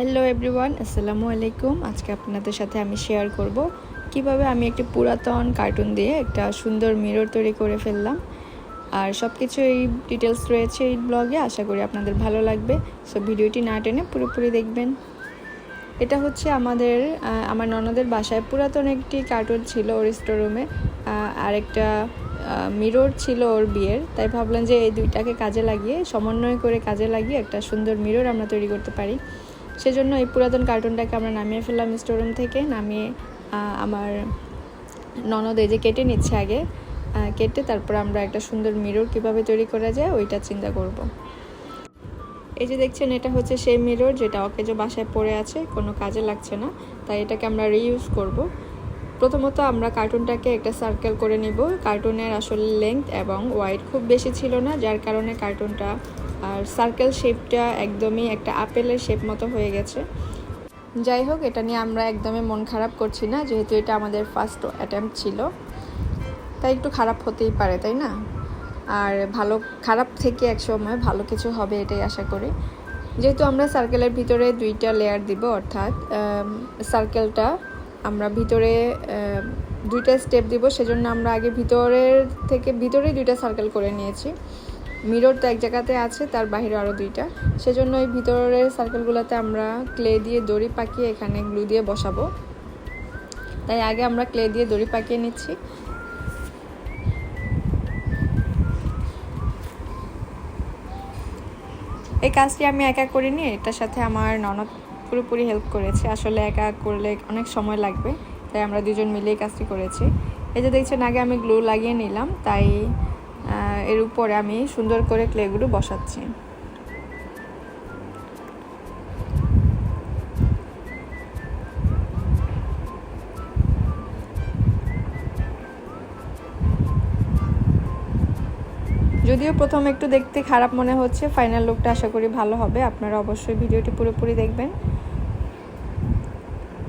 Hello everyone, আসসালামু আলাইকুম। আজকে আপনাদের সাথে আমি শেয়ার করব কীভাবে আমি একটি পুরাতন কার্টুন দিয়ে একটা সুন্দর মিরর তৈরি করে ফেললাম। আর সব কিছু এই ডিটেলস রয়েছে এই ব্লগে, আশা করি আপনাদের ভালো লাগবে। সো ভিডিওটি না টেনে পুরোপুরি দেখবেন। এটা হচ্ছে আমাদের আমার ননদের বাসায় পুরাতন একটি কার্টুন ছিল ওর স্টোরুমে আর একটা মিরর ছিল ওর বিয়ের। তাই ভাবলাম যে এই দুইটাকে কাজে লাগিয়ে, সমন্বয় করে কাজে লাগিয়ে একটা সুন্দর মিরর আমরা তৈরি করতে পারি। সেজন্য এই পুরাতন কার্টুনটাকে আমরা নামিয়ে ফেললাম স্টোরুম থেকে নামিয়ে আমার ননদ এই যে কেটে নিচ্ছে আগে কেটে তারপর আমরা একটা সুন্দর মিরর কীভাবে তৈরি করা যায় ওইটা চিন্তা করব। এই যে দেখছেন, এটা হচ্ছে সেই মিরর যেটা অকেজো বাসায় পড়ে আছে, কোনো কাজে লাগছে না, তাই এটাকে আমরা রিইউজ করব। প্রথমত আমরা কার্টুনটাকে একটা সার্কেল করে নিব। কার্টুনের আসলে লেংথ এবং ওয়াইড খুব বেশি ছিল না, যার কারণে কার্টুনটা আর সার্কেল শেপটা একদমই একটা আপেলের শেপ মতো হয়ে গেছে। যাই হোক, এটা নিয়ে আমরা একদমই মন খারাপ করছি না, যেহেতু এটা আমাদের ফার্স্ট অ্যাটেম্প ছিল। তাই একটু খারাপ হতেই পারে, তাই না? আর ভালো, খারাপ থেকে এক সময় ভালো কিছু হবে এটাই আশা করি। যেহেতু আমরা সার্কেলের ভিতরে দুইটা লেয়ার দিব, অর্থাৎ সার্কেলটা আমরা ভিতরে দুইটা স্টেপ দিব, সেজন্য আমরা আগে ভিতরের থেকে ভিতরেই দুইটা সার্কেল করে নিয়েছি। মিরর তো এক জায়গাতে আছে, তার বাইরে আরও দুইটা। সেজন্য এই ভিতরের সার্কেলগুলোতে আমরা ক্লে দিয়ে দড়ি পাকিয়ে এখানে গ্লু দিয়ে বসাবো। তাই আগে আমরা ক্লে দিয়ে দড়ি পাকিয়ে নিচ্ছি। এই কাজটি আমি একা করিনি, এটার সাথে আমার ননদ পুরোপুরি হেল্প করেছে। আসলে একা করলে অনেক সময় লাগবে, তাই আমরা দুজন মিলেই কাজটি করেছি। এই যে দেখছেন, আগে আমি গ্লু লাগিয়ে নিলাম, তাই এর উপরে আমি সুন্দর করে ক্লেগুলো বসাচ্ছি। যদিও প্রথম একটু দেখতে খারাপ মনে হচ্ছে ফাইনাল লুকটা আশা করি ভালো হবে। আপনারা অবশ্যই ভিডিওটি পুরোপুরি দেখবেন।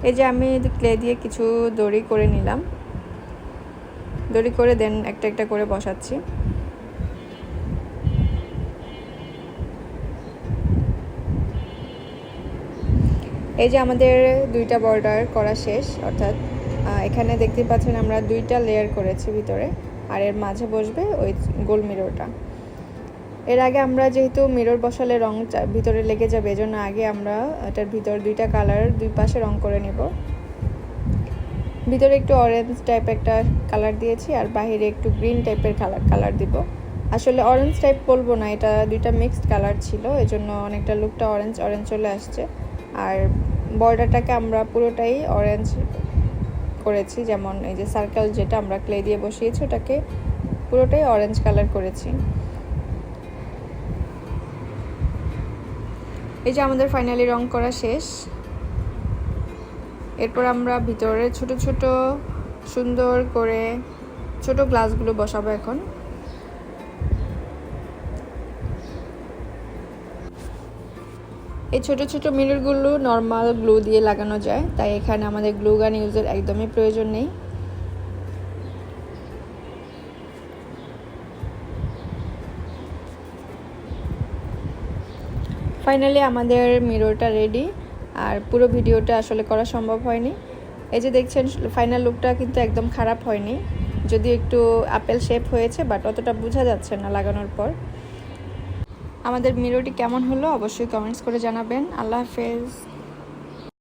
এই যে আমি ক্লে দিয়ে কিছু দড়ি করে নিলাম। দড়ি করে দেন একটা একটা করে বসাচ্ছি। এই যে আমাদের দুইটা বর্ডার করা শেষ, অর্থাৎ এখানে দেখতে পাচ্ছেন আমরা দুইটা লেয়ার করেছি ভিতরে, আর এর মাঝে বসবে ওই গোল মিররটা এর আগে আমরা যেহেতু মিরর বসালে রং ভিতরে লেগে যাবে, এজন্য আগে আমরা এটার ভিতর দুইটা কালার দুই পাশে রং করে নেব। ভিতরে একটু অরেঞ্জ টাইপ একটা কালার দিয়েছি, আর বাইরে একটু গ্রিন টাইপের কালার কালার দিব। আসলে অরেঞ্জ টাইপ বলব না, এটা দুইটা মিক্সড কালার ছিল, এজন্য অনেকটা লুকটা অরেঞ্জ অরেঞ্জ চলে আসছে। আর বর্ডারটাকে আমরা পুরোটাই অরেঞ্জ করেছি, যেমন এই যে সার্কেল যেটা আমরা ক্লে দিয়ে বসিয়েছি, ওটাকে পুরোটাই অরেঞ্জ কালার করেছি। এই যে আমাদের ফাইনালি রং করা শেষ। এরপর আমরা ভিতরে ছোট ছোট, সুন্দর করে ছোট গ্লাসগুলো বসাবো এখন। এই ছোট ছোট মিররগুলো নর্মাল গ্লু দিয়ে লাগানো যায়, তাই এখানে আমাদের গ্লু গান ইউজের একদমই প্রয়োজন নেই। ফাইনালি আমাদের মিররটা রেডি আর পুরো ভিডিওটা আসলে করা সম্ভব হয়নি। এই যে দেখছেন ফাইনাল লুকটা কিন্তু একদম খারাপ হয়নি। যদি একটু আপেল শেপ হয়েছে বাট অতটা বোঝা যাচ্ছে না লাগানোর পর। আমাদের মিরোটি কেমন হলো অবশ্যই কমেন্টস করে জানাবেন। আল্লাহ হাফেজ।